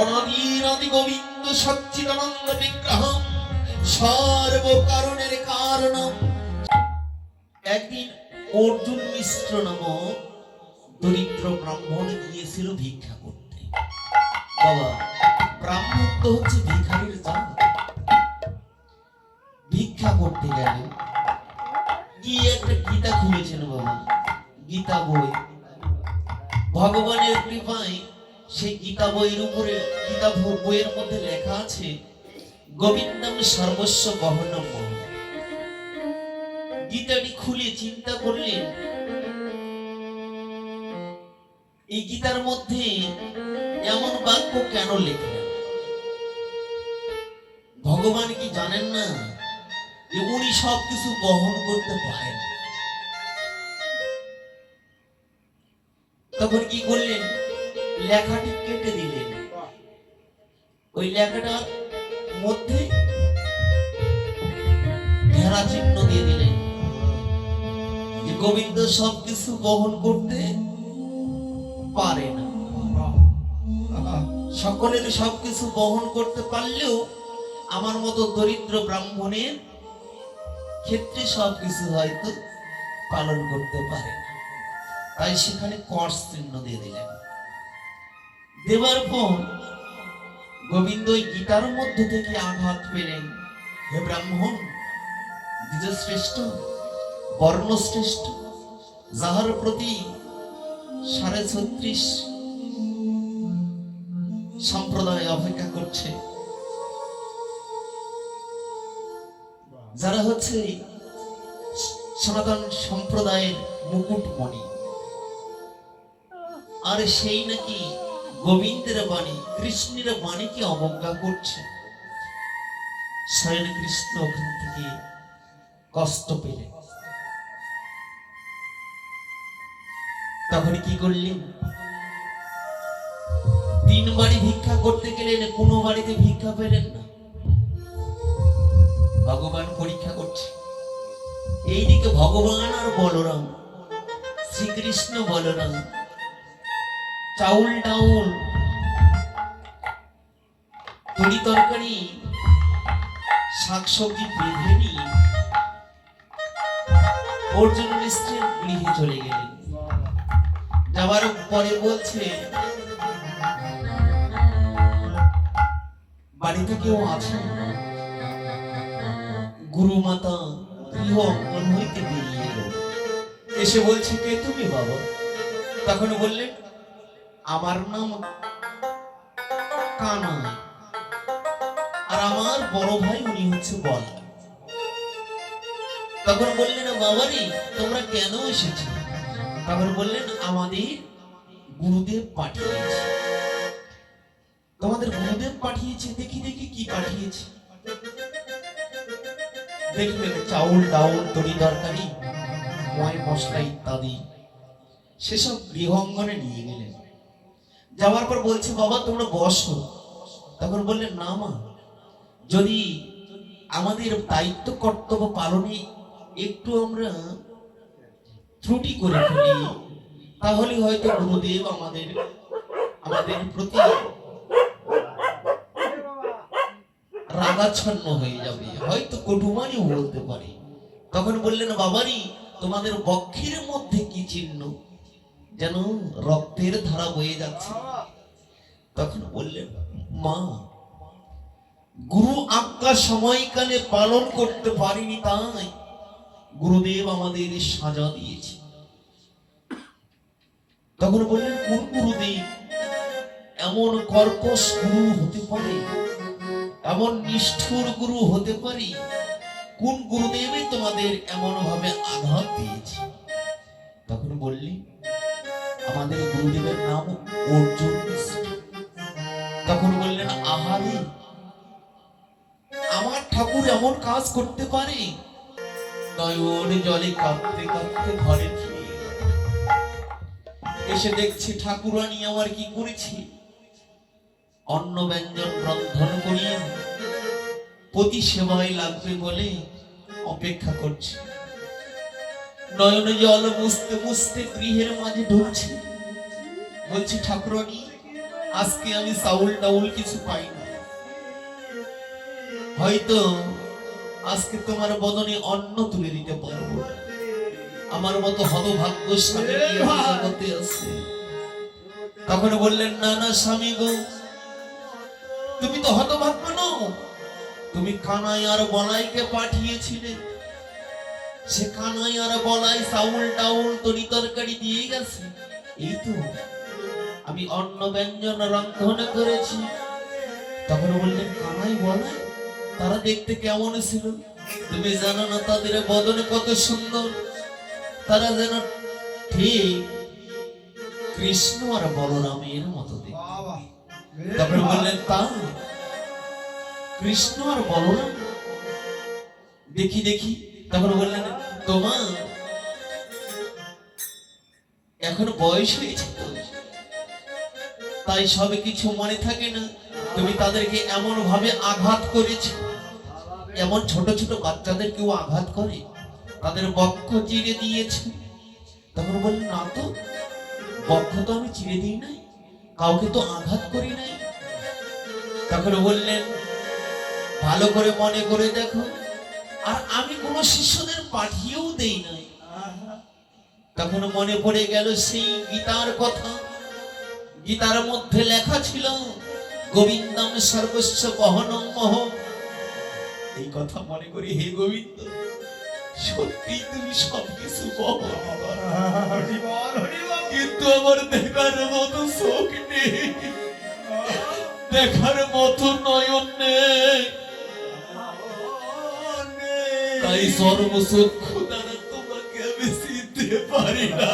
অনদীরদি গোবিন্দ সচ্চিদানন্দ বিগ্রহম। সর্ব কারণের কারণম। একদিন অর্জুন মিশ্র নামক দরিদ্র ব্রাহ্মণ গিয়েছিল ভিক্ষা করতে। বাবা, ব্রাহ্মণ তো হচ্ছে ভিখারির জাত ভিক্ষা করতে গেল গিয়ে একটা গীতা খুলেছেন বাবা। গীতা বই ভগবানের কৃপায় সেই গীতা বইয়ের উপরে, গীতা বইয়ের মধ্যে লেখা আছে গোবিন্দম সর্বস্ব গহনম গীতাটি খুলে চিন্তা করলেন, এই গীতার মধ্যে এমন বাক্য কেন লেখলেন? ভগবান কি জানেন না যে উনি সবকিছু বহন করতে পারেন? তখন কি করলেন? লেখাটি কেটে দিলেন। ওই লেখাটার মধ্যে ঘেরা চিহ্ন দিয়ে দিলেন। যে গোবিন্দ সবকিছু বহন করতে পারে না। সকলের সবকিছু বহন করতে পারলেও আমার মতো দরিদ্র ব্রাহ্মণের ক্ষেত্রে সবকিছু হয়তো পালন করতে পারে না। তাই সেখানে কর্স চিহ্ন দিয়ে দিলেন। দেওয়ার পর গোবিন্দ গীতার মধ্যে থেকে আঘাত পেলেন। হে ব্রাহ্মণ, দ্বিজশ্রেষ্ঠ, বর্ণশ্রেষ্ঠ, যাহার প্রতি সাড়ে ছত্রিশ সম্প্রদায় অপেক্ষা করছে। যারা হচ্ছে সনাতন সম্প্রদায়ের মুকুটমণি, আর সেই নাকি গোবিন্দের বাণী, কৃষ্ণের বাণীকে অবজ্ঞা করছে। স্বয়ং কৃষ্ণ ওখান থেকে কষ্ট পেলেন তখন কি করলেন? তিন বাড়ি ভিক্ষা করতে গেলেন, কোনো বাড়িতে ভিক্ষা পেলেন না। ভগবান পরীক্ষা করছে। এইদিকে ভগবান আর বলরাম, শ্রীকৃষ্ণ বলরাম চাউল ডাউল তরি তরকারি, শাকসবজি বেঁধে নিয়ে অর্জুন মিশ্রের গৃহে চলে গেলেন। যাওয়ার পরে বলছে, বাড়িতে কেউ আছে? গুরু মাতা গৃহ অঙ্গন হইতে বেরিয়ে এসে বলছে, কে তুমি বাবা? তখন বললেন আমার নাম কানাই আর আমার বড় ভাই উনি হচ্ছে বল। তখন বললেন, বাবারি, তোমরা কেন এসেছ? তখন বললেন, আমাদের গুরুদেব পাঠিয়েছে। তোমাদের গুরুদেব পাঠিয়েছে, দেখি দেখি কি পাঠিয়েছে। দেখলেন চাউল, ডাউল তরি তরকারি, ময়, মশলা ইত্যাদি। সেসব গৃহ অঙ্গনে নিয়ে গেলেন। যাওয়ার পর বলছে, বাবা, তোমরা বসো। তখন বললেন, না মা, যদি আমাদের দায়িত্ব, কর্তব্য পালনে একটু আমরা ত্রুটি করে ফেলি, তাহলে হয়তো গুরুদেব আমাদের আমাদের প্রতি রাগাচ্ছন্ন হয়ে যাবে। হয়তো কটুমানিও বলতে পারে। তখন বললেন, বাবারি, তোমাদের বক্ষের মধ্যে কি চিহ্ন? যেন রক্তের ধারা বয়ে যাচ্ছে। তখন বললেন, মা, গুরু আজ্ঞা সময়কালে পালন করতে পারিনি তাই গুরুদেব আমাদের সাজা দিয়েছে তখন বললেন, কোন গুরুদেব? এমন কর্কশ গুরু হতে পারে? এমন নিষ্ঠুর গুরু হতে পারি? কোন গুরুদেবই তোমাদের এমন ভাবে আঘাত দিয়েছে? তখন বললি আমাদের গুরুদেবের নাম অর্জুন তখন বললেন আহারে আমার ঠাকুর এমন কাজ করতে পারে? নয়ন জলে কাঁদতে কাঁদতে ঘরে এসে দেখছি ঠাকুরানি আমার কি করেছি? অন্ন ব্যঞ্জন রন্ধন করিয়ে প্রতি সেবায় লাগবে বলে অপেক্ষা করছি। নয়নে জল মুছতে মুছতে গৃহের মাঝে ঢুকছি। বলছি, ঠাকুরানি, আজকে আমি চাউল টাউল কিছু পাই না। হয়তো আজকে তোমার বদনে অন্ন তুলে দিতে পারব আমার মতো হতভাগ্য স্বামী আছে। তখন বললেন, না না, স্বামী গো, তুমি তো হতভাগ্য নও। তুমি কানাই আর বলাইকে পাঠিয়েছিলে। সে কানাই আর বলাই চাউল টাউল তরি তরকারি দিয়ে গেছে। এই তো আমি অন্ন ব্যঞ্জন রন্ধন করেছি। তখন বললেন কানাই বলাই তারা দেখতে কেমন ছিল? তুমি জানো না তাদের বদনে কত সুন্দর? তারা যেন ঠিক কৃষ্ণ আর বলরামের মতো তারপরে বললেন তা? কৃষ্ণ আর বলরাম? দেখি দেখি। তখন বললেন তোমার এখন বয়স হয়েছে তাই সবে কিছু মনে থাকে না। তুমি তাদেরকে এমন ভাবে আঘাত করেছ। এমন ছোট ছোট বাচ্চাদের কেউ আঘাত করে। তাদের বক্ষ চিড়ে দিয়েছে। তখন বললেন, না তো, বক্ষ তো আমি চিড়ে দিই নাই। কাউকে তো আঘাত করি নাই। তখন বললেন, ভালো করে মনে করে দেখো। আর আমি কোনো শিষ্যদের পাঠিয়েও দেই নাই। তখন মনে পড়ে গেল সেই গীতার কথা। গীতার মধ্যে লেখা ছিল, গোবিন্দম সর্বস্ব বহনম মহ। এই কথা মনে করি, হে গোবিন্দ, সত্যি তুমি সবকিছু কিন্তু আমার দেখার মতো চোখ নেই। দেখার মতো নয়ন নেই। তাই সর্বচক্ষু দ্বারা তোমাকে আমি চিনতে পারি না।